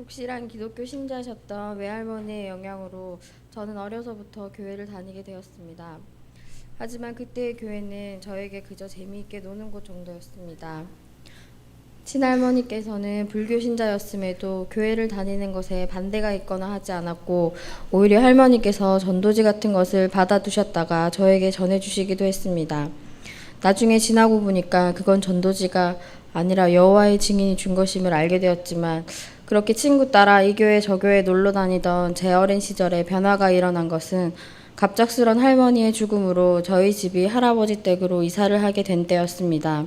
독실한 기독교 신자셨던 외할머니의 영향으로 저는 어려서부터 교회를 다니게 되었습니다. 하지만 그때의 교회는 저에게 그저 재미있게 노는 곳 정도였습니다. 친할머니께서는 불교 신자였음에도 교회를 다니는 것에 반대가 있거나 하지 않았고 오히려 할머니께서 전도지 같은 것을 받아두셨다가 저에게 전해주시기도 했습니다. 나중에 지나고 보니까 그건 전도지가 아니라 여호와의 증인이 준 것임을 알게 되었지만 그렇게 친구 따라 이 교회 저 교회 놀러 다니던 제 어린 시절에 변화가 일어난 것은 갑작스런 할머니의 죽음으로 저희 집이 할아버지 댁으로 이사를 하게 된 때였습니다.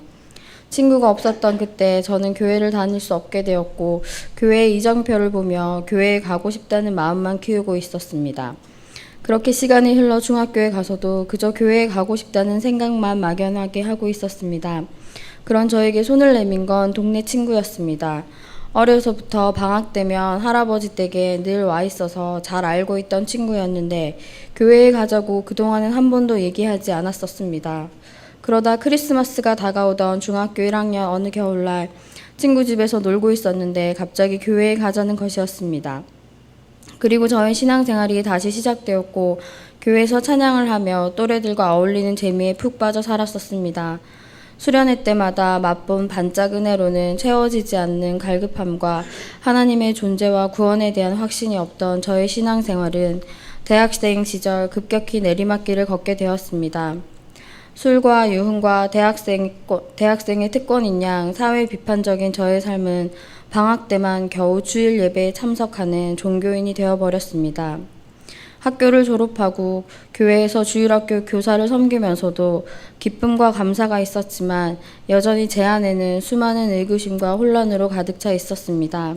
친구가 없었던 그때 저는 교회를 다닐 수 없게 되었고 교회의 이정표를 보며 교회에 가고 싶다는 마음만 키우고 있었습니다. 그렇게 시간이 흘러 중학교에 가서도 그저 교회에 가고 싶다는 생각만 막연하게 하고 있었습니다. 그런 저에게 손을 내민 건 동네 친구였습니다. 어려서부터 방학 때면 할아버지 댁에 늘 와 있어서 잘 알고 있던 친구였는데 교회에 가자고 그동안은 한 번도 얘기하지 않았었습니다. 그러다 크리스마스가 다가오던 중학교 1학년 어느 겨울날 친구 집에서 놀고 있었는데 갑자기 교회에 가자는 것이었습니다. 그리고 저의 신앙생활이 다시 시작되었고 교회에서 찬양을 하며 또래들과 어울리는 재미에 푹 빠져 살았었습니다. 수련회 때마다 맛본 반짝 은혜로는 채워지지 않는 갈급함과 하나님의 존재와 구원에 대한 확신이 없던 저의 신앙생활은 대학생 시절 급격히 내리막길을 걷게 되었습니다. 술과 유흥과 대학생, 대학생의 특권인 양 사회 비판적인 저의 삶은 방학 때만 겨우 주일 예배에 참석하는 종교인이 되어버렸습니다. 학교를 졸업하고 교회에서 주일학교 교사를 섬기면서도 기쁨과 감사가 있었지만 여전히 제 안에는 수많은 의구심과 혼란으로 가득 차 있었습니다.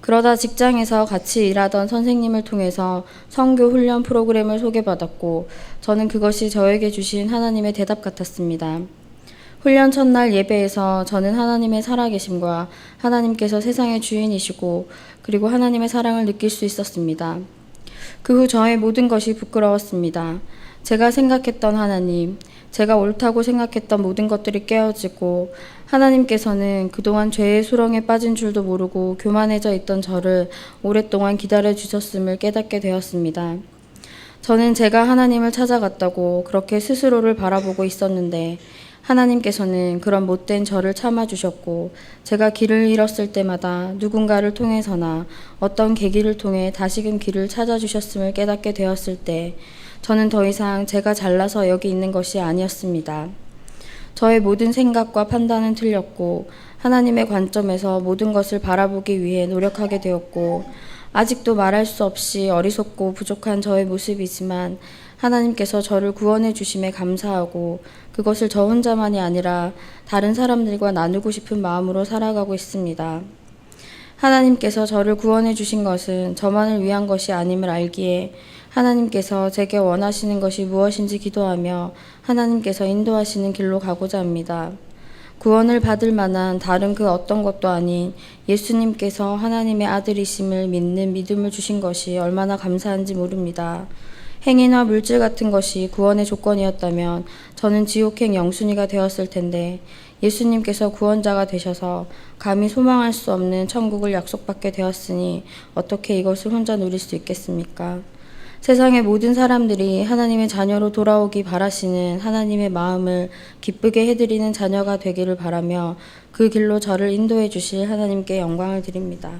그러다 직장에서 같이 일하던 선생님을 통해서 성교 훈련 프로그램을 소개받았고 저는 그것이 저에게 주신 하나님의 대답 같았습니다. 훈련 첫날 예배에서 저는 하나님의 살아계심과 하나님께서 세상의 주인이시고 그리고 하나님의 사랑을 느낄 수 있었습니다. 그 후 저의 모든 것이 부끄러웠습니다. 제가 생각했던 하나님, 제가 옳다고 생각했던 모든 것들이 깨어지고 하나님께서는 그동안 죄의 수렁에 빠진 줄도 모르고 교만해져 있던 저를 오랫동안 기다려 주셨음을 깨닫게 되었습니다. 저는 제가 하나님을 찾아갔다고 그렇게 스스로를 바라보고 있었는데 하나님께서는 그런 못된 저를 참아주셨고 제가 길을 잃었을 때마다 누군가를 통해서나 어떤 계기를 통해 다시금 길을 찾아주셨음을 깨닫게 되었을 때 저는 더 이상 제가 잘나서 여기 있는 것이 아니었습니다. 저의 모든 생각과 판단은 틀렸고 하나님의 관점에서 모든 것을 바라보기 위해 노력하게 되었고 아직도 말할 수 없이 어리석고 부족한 저의 모습이지만 하나님께서 저를 구원해 주심에 감사하고 그것을 저 혼자만이 아니라 다른 사람들과 나누고 싶은 마음으로 살아가고 있습니다. 하나님께서 저를 구원해 주신 것은 저만을 위한 것이 아님을 알기에 하나님께서 제게 원하시는 것이 무엇인지 기도하며 하나님께서 인도하시는 길로 가고자 합니다. 구원을 받을 만한 다른 그 어떤 것도 아닌 예수님께서 하나님의 아들이심을 믿는 믿음을 주신 것이 얼마나 감사한지 모릅니다. 행위나 물질 같은 것이 구원의 조건이었다면 저는 지옥행 영순이가 되었을 텐데 예수님께서 구원자가 되셔서 감히 소망할 수 없는 천국을 약속받게 되었으니 어떻게 이것을 혼자 누릴 수 있겠습니까? 세상의 모든 사람들이 하나님의 자녀로 돌아오기 바라시는 하나님의 마음을 기쁘게 해드리는 자녀가 되기를 바라며 그 길로 저를 인도해 주실 하나님께 영광을 드립니다.